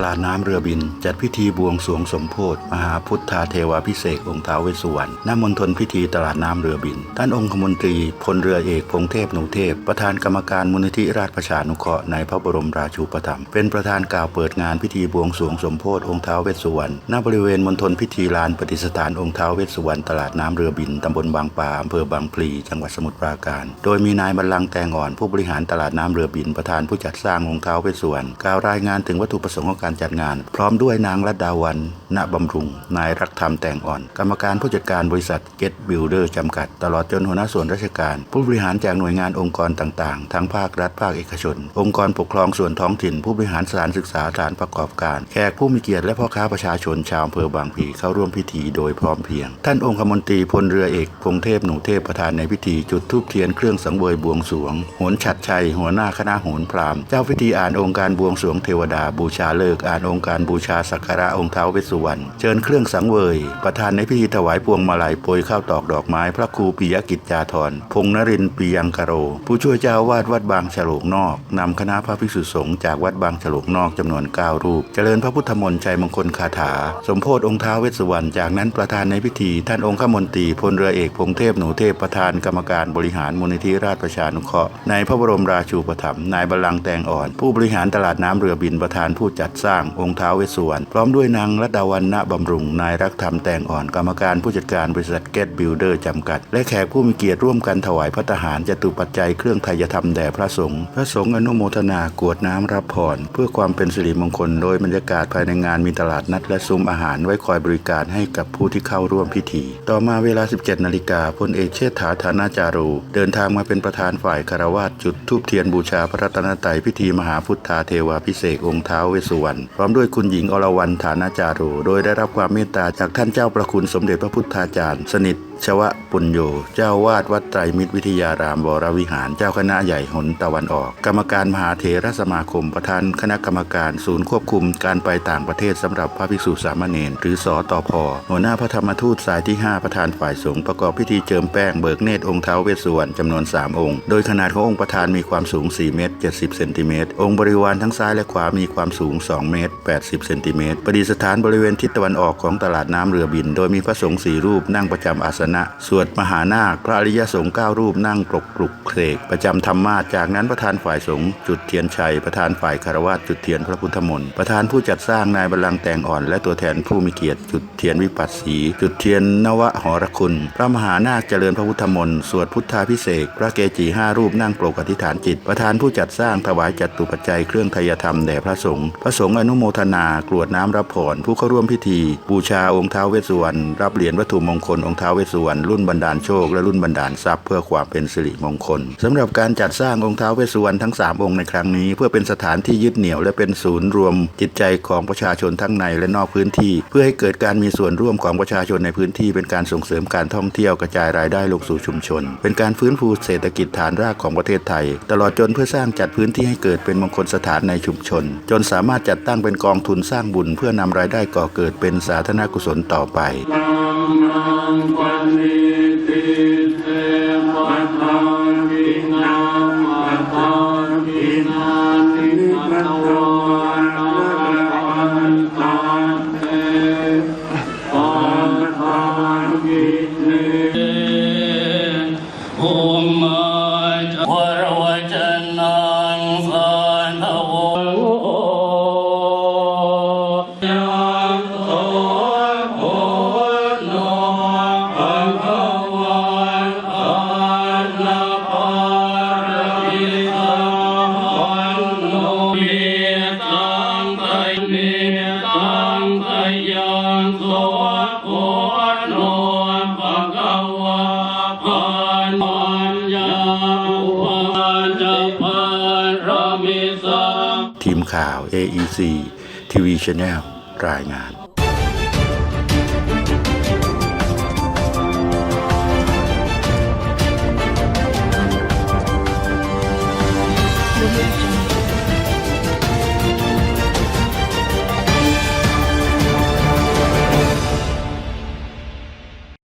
la าน้ำเรือบิน จัดพิธีบวงสวงสมโพธิมหาพุทธาเทวาพิเศษองค์ท้าวเวสสุวรรณณมณฑลพิธีตลาดน้ำเรือบิน ท่านองคมนตรีพลเรือเอกพงเทพหนูเทพ ประธานกรรมการมูลนิธิราชประชานุเคราะห์ในพระบรมราชูปถัมภ์เป็นประธานกล่าวเปิดงานพิธีบวงสวงสมโพธิองค์ท้าวเวสสุวรรณณบริเวณมณฑลพิธีลานปฏิสถานองค์ท้าวเวสสุวรรณตลาดน้ำเรือบินตำบลบางปาอำเภอบางพลี จังหวัดสมุทรปราการ โดยมีนายบรรลังแตงอ่อนผู้บริหารตลาดน้ำเรือบินประธานผู้จัดสร้างองค์ท้าวเวสสุวรรณกล่าวรายงานถึงวัตถุประสงค์ของการจัดงาน พร้อมด้วยนางรัตดาวัน ณบำรุง นายรักธรรมแต่งอ่อน กรรมการผู้จัดการบริษัทเกตบิลเดอร์จำกัด ตลอดจนหัวหน้าส่วนราชการ ผู้บริหารจากหน่วยงานองค์กรต่างๆ ทั้งภาครัฐภาคเอกชน องค์กรปกครองส่วนท้องถิ่น ผู้บริหารสถานศึกษาสถานประกอบการ แขกผู้มีเกียรติและพ่อค้าประชาชนชาวอำเภอบางพลีเข้าร่วมพิธีโดยพร้อมเพรียง ท่านองคมนตรีพลเรือเอกพงเทพหนูเทพประธานในพิธีจุดธูปเทียนเครื่องสังเวยบวงสวงโหนฉัดชัยหัวหน้าคณะโหนพราหมณ์เจ้าพิธีอ่านองค์การบวงสวงเทวดาบูชาเลิกษ์อ่านองค์การบูชาสักการะองค์เท้าเวสสุวรรณเชิญเครื่องสังเวย ประธานในพิธีถวายพวงมาลัยโปรยข้าวตอกดอกไม้ พระครูปิยกิจจาธรพงนรินปียังกโร ผู้ช่วยเจ้าวาดวัดบางฉลกนอกนำคณะพระภิกษุสงฆ์จากวัดบางฉลกนอกจำนวน 9 รูป เจริญพระพุทธมนต์ชัยมงคลคาถา สมโพธิองค์เท้าเวสสุวรรณจากนั้นประธานในพิธี ท่านองค์ขมนตรีพลเรือเอกพงเทพหนูเทพประธานกรรมการบริหารมูลนิธิราชประชานุเคราะห์ในพระบรมราชูปถัมภ์นายบรรลังก์แตงอ่อน ผู้บริหารตลาดน้ำเรือบินประธานผู้จัดสร้างองค์ท้าวเวสสุวรรณพร้อมด้วยนางรัตดาวันณบำรุง นายรักธรรมแตงอ่อนกรรมการผู้จัดการบริษัทเกตบิลเดอร์จำกัด และแขกผู้มีเกียรติร่วมกันถวายพระทหารจตุปัจจัยเครื่องไทยธรรมแด่พระสงฆ์พระสงฆ์อนุโมทนากรวดน้ำรับพรเพื่อความเป็นสิริมงคลโดยบรรยากาศภายในงานมีตลาดนัดและซุ้มอาหารไว้คอยบริการให้กับผู้ที่เข้าร่วมพิธี ต่อมาเวลา 17 นาฬิกาพลเอกเชษฐาธานาจารุเดินทางมาเป็นประธานฝ่ายคารวาสจุดทูบเทียนบูชาพระรัตนตรัยพิธีมหาพุทธาเทวาพิเศษองค์ท้าวเวสสุวรรณพร้อมด้วยคุณหญิงอรวรรณฐานาจารุโดยได้รับความเมตตาจากท่านเจ้าประคุณสมเด็จพระพุทธาจารย์ สนิท ชวะปุญโยเจ้าวาดวัดไตรมิตรวิทยารามวรวิหารเจ้าคณะใหญ่หนตะวันออก กรรมการมหาเถรสมาคม ประธานคณะกรรมการศูนย์ควบคุมการไปต่างประเทศสำหรับพระภิกษุสามเณรหรือสอตอพอหัวหน้าพระธรรมทูตสายที่ 5 ประธานฝ่ายสงฆ์ประกอบพิธีเจิมแป้งเบิกเนตรองค์เท้าเวสสุวรรณจำนวน 3 องค์ โดยขนาดขององค์ประธานมีความสูง 4 เมตร 70 เซนติเมตร องค์บริวารทั้งซ้ายและขวามีความสูง 2 เมตร 80 เซนติเมตร ประดิษฐานบริเวณทิศตะวันออกของตลาดน้ำเรือบิน โดยมีพระสงฆ์สี่รูปนั่งประจำอาสนะ สวดมหานาคพระอริยสงฆ์เก้ารูปนั่งปกปลุกเสกประจำธรรมาจากนั้นประธานฝ่ายสงฆ์จุดเทียนชัย ประธานฝ่ายคารวะจุดเทียนพระพุทธมนต์ประธานผู้จัดสร้างนายบรรลังแตงอ่อน และตัวแทนผู้มีเกียรติจุดเทียนวิปัสสี จุดเทียนนวหรคุณ พระมหานาคเจริญพระพุทธมนต์สวดพุทธาพิเศษพระเกจิห้ารูปนั่งปลกอธิษฐานจิต ประธานผู้จัดสร้างถวายจัตุปัจจัยเครื่องทยธรรมแด่พระสงฆ์พระสงฆ์อนุโมทนากรวดน้ำรับพรผู้เข้าร่วมพิธี บูชาองค์ท้าวเวสสุวรรณรับเหรียญวัตถุมงคลองค์ท้าวเวสสุวรรณรุ่นบรรดาลโชคและรุ่นบรรดาลทรัพย์เพื่อความเป็นสิริมงคลสำหรับการจัดสร้างองค์ท้าวเวสสุวรรณทั้งสามองค์ในครั้งนี้ เพื่อเป็นสถานที่ยึดเหนี่ยวและเป็นศูนย์รวมจิตใจของประชาชนทั้งในและนอกพื้นที่ เพื่อให้เกิดการมีส่วนร่วมของประชาชนในพื้นที่ เป็นการส่งเสริมการท่องเที่ยวกระจายรายได้ลงสู่ชุมชน เป็นการฟื้นฟูเศรษฐกิจฐานรากของประเทศไทย ตลอดจนเพื่อสร้างจัดพื้นที่ให้เกิดเป็นมงคลสถานในชุมชน จนสามารถจัดตั้งเป็นกองทุนสร้างบุญ เพื่อนำรายได้ก่อเกิดเป็นสาธารณกุศลต่อไป มิาว AEC TV Channel รายงาน